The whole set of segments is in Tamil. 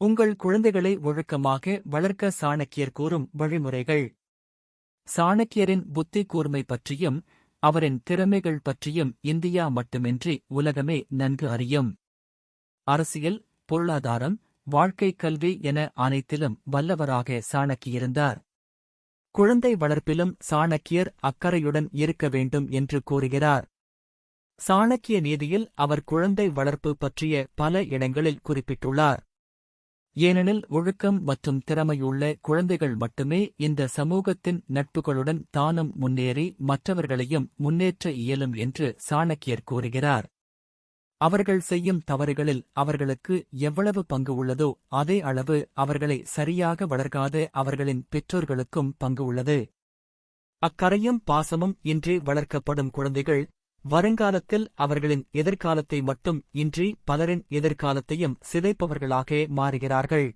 உங்கள் குழந்தைகளை ஒழுக்கமாக வளர்க்க சாணக்கியர் கூறும் வழிமுறைகள். சாணக்கியரின் புத்தி கூர்மை பற்றியும் அவரின் திறமைகள் பற்றியும் இந்தியா மட்டுமின்றி உலகமே நன்கு அறியும். அரசியல் பொருளாதாரம் வாழ்க்கை கல்வி என அனைத்திலும் வல்லவராக சாணக்கியிருந்தார். குழந்தை வளர்ப்பிலும் சாணக்கியர் அக்கறையுடன் இருக்க வேண்டும் என்று கூறுகிறார். சாணக்கிய நீதியில் அவர் குழந்தை வளர்ப்பு பற்றிய பல இடங்களில் குறிப்பிட்டுள்ளார். ஏனெனில் ஒழுக்கம் மற்றும் திறமையுள்ள குழந்தைகள் மட்டுமே இந்த சமூகத்தின் நட்புகளுடன் தானும் முன்னேறி மற்றவர்களையும் முன்னேற்ற இயலும் என்று சாணக்கியர் கூறுகிறார். அவர்கள் செய்யும் தவறுகளில் அவர்களுக்கு எவ்வளவு பங்கு உள்ளதோ அதே அளவு அவர்களை சரியாக வளர்க்காத அவர்களின் பெற்றோர்களுக்கும் பங்கு உள்ளது. அக்கரையும் பாசமும் இன்றி வளர்க்கப்படும் குழந்தைகள் வருங்காலத்தில் அவர்களின் எதிர்காலத்தை மட்டும் இன்றி பலரின் எதிர்காலத்தையும் சிதைப்பவர்களாக மாறுகிறார்கள்.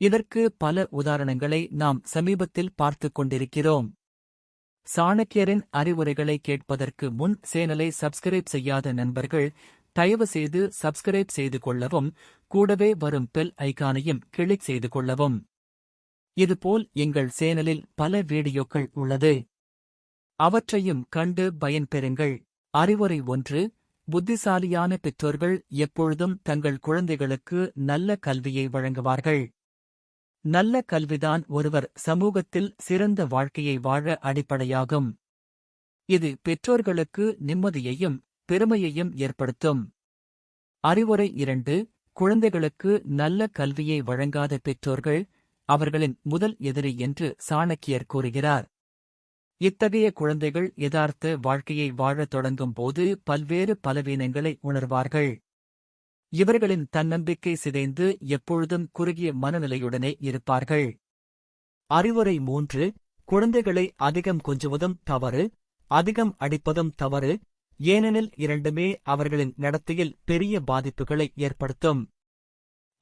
இதற்கு பல உதாரணங்களை நாம் சமீபத்தில் பார்த்துக் கொண்டிருக்கிறோம். சாணக்கியரின் அறிவுரைகளை கேட்பதற்கு முன் சேனலை சப்ஸ்கிரைப் செய்யாத நண்பர்கள் தயவு செய்து சப்ஸ்கிரைப் செய்து கொள்ளவும் கூடவே வரும் பெல் ஐகானையும் கிளிக் செய்து கொள்ளவும். இதுபோல் எங்கள் சேனலில் பல வீடியோக்கள் உள்ளது. அவற்றையும் கண்டு பயன்பெறுங்கள். அறிவுரை ஒன்று புத்திசாலியான பெற்றோர்கள் எப்பொழுதும் தங்கள் குழந்தைகளுக்கு நல்ல கல்வியை வழங்குவார்கள். நல்ல கல்விதான் ஒருவர் சமூகத்தில் சிறந்த வாழ்க்கையை வாழ அடிப்படையாகும். இது பெற்றோர்களுக்கு நிம்மதியையும் பெருமையையும் ஏற்படுத்தும். அறிவுரை இரண்டு குழந்தைகளுக்கு நல்ல கல்வியை வழங்காத பெற்றோர்கள் அவர்களின் முதல் எதிரி என்று சாணக்கியர் கூறுகிறார். இத்தகைய குழந்தைகள் யதார்த்த வாழ்க்கையை வாழத் தொடங்கும் போது பல்வேறு பலவீனங்களை உணர்வார்கள். இவர்களின் தன்னம்பிக்கை சிதைந்து எப்பொழுதும் குறுகிய மனநிலையுடனே இருப்பார்கள். அறிவுரை மூன்று குழந்தைகளை அதிகம் கொஞ்சுவதும் தவறு அதிகம் அடிப்பதும் தவறு ஏனெனில் இரண்டுமே அவர்களின் நடத்தையில் பெரிய பாதிப்புகளை ஏற்படுத்தும்.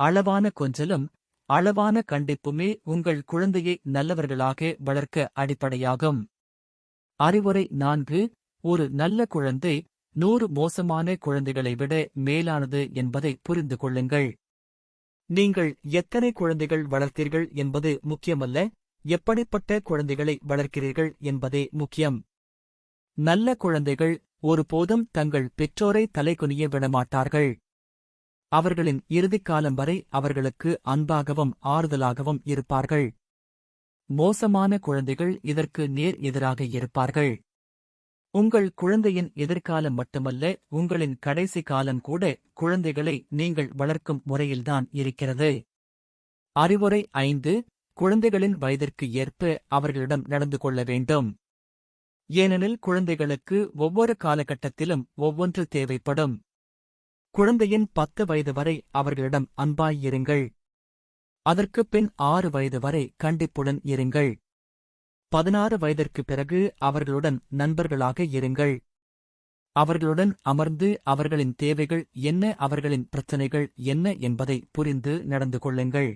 அளவான கொஞ்சலும் அளவான கண்டிப்புமே உங்கள் குழந்தையை நல்லவர்களாக வளர்க்க அடிப்படையாகும். அறிவுரை நான்கு ஒரு நல்ல குழந்தை நூறு மோசமான குழந்தைகளை விட மேலானது என்பதை புரிந்து கொள்ளுங்கள். நீங்கள் எத்தனை குழந்தைகள் வளர்த்தீர்கள் என்பது முக்கியமல்ல எப்படிப்பட்ட குழந்தைகளை வளர்க்கிறீர்கள் என்பதே முக்கியம். நல்ல குழந்தைகள் ஒருபோதும் தங்கள் பெற்றோரை தலைகுனிய விடமாட்டார்கள். அவர்களின் இறுதிக் காலம் வரை அவர்களுக்கு அன்பாகவும் ஆறுதலாகவும் இருப்பார்கள். மோசமான குழந்தைகள் இதற்கு நேர் எதிராக இருப்பார்கள். உங்கள் குழந்தையின் எதிர்காலம் மட்டுமல்ல உங்களின் கடைசி காலம் கூட குழந்தைகளை நீங்கள் வளர்க்கும் முறையில்தான் இருக்கிறது. அறிவுரை ஐந்து குழந்தைகளின் வயதிற்கு ஏற்ப அவர்களிடம் நடந்து கொள்ள வேண்டும். ஏனெனில் குழந்தைகளுக்கு ஒவ்வொரு காலகட்டத்திலும் ஒவ்வொன்று தேவைப்படும். குழந்தையின் பத்து வயது வரை அவர்களிடம் அன்பாயிருங்கள் அதற்குப் பின் ஆறு வயது வரை கண்டிப்புடன் இருங்கள். பதினாறு வயதிற்கு பிறகு அவர்களுடன் நண்பர்களாக இருங்கள். அவர்களுடன் அமர்ந்து அவர்களின் தேவைகள் என்ன அவர்களின் பிரச்சினைகள் என்ன என்பதை புரிந்து நடந்து கொள்ளுங்கள்.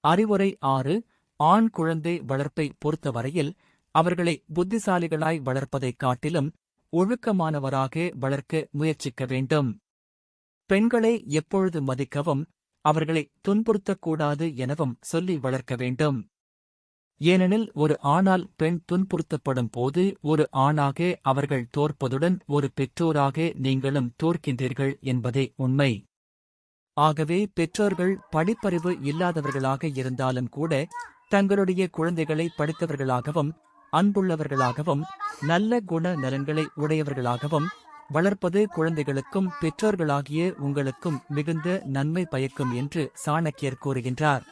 அறிவுரை ஆறு ஆண் குழந்தை வளர்ப்பை பொறுத்தவரையில் அவர்களை புத்திசாலிகளாய் வளர்ப்பதைக் காட்டிலும் ஒழுக்கமானவராக வளர்க்க முயற்சிக்க வேண்டும். பெண்களை எப்பொழுது மதிக்கவும் அவர்களை துன்புறுத்தக்கூடாது எனவும் சொல்லி வளர்க்க வேண்டும். ஏனெனில் ஒரு ஆணால் பெண் துன்புறுத்தப்படும் போது ஒரு ஆணாக அவர்கள் தோற்பதுடன் ஒரு பெற்றோராக நீங்களும் தோற்கின்றீர்கள் என்பதே உண்மை. ஆகவே பெற்றோர்கள் படிப்பறிவு இல்லாதவர்களாக இருந்தாலும் கூட தங்களுடைய குழந்தைகளை படித்தவர்களாகவும் அன்புள்ளவர்களாகவும் நல்ல குண நலன்களை உடையவர்களாகவும் வளர்ப்பது குழந்தைகளுக்கும் பெற்றோர்களாகிய உங்களுக்கும் மிகுந்த நன்மை பயக்கும் என்று சாணக்கியர் கூறுகின்றார்.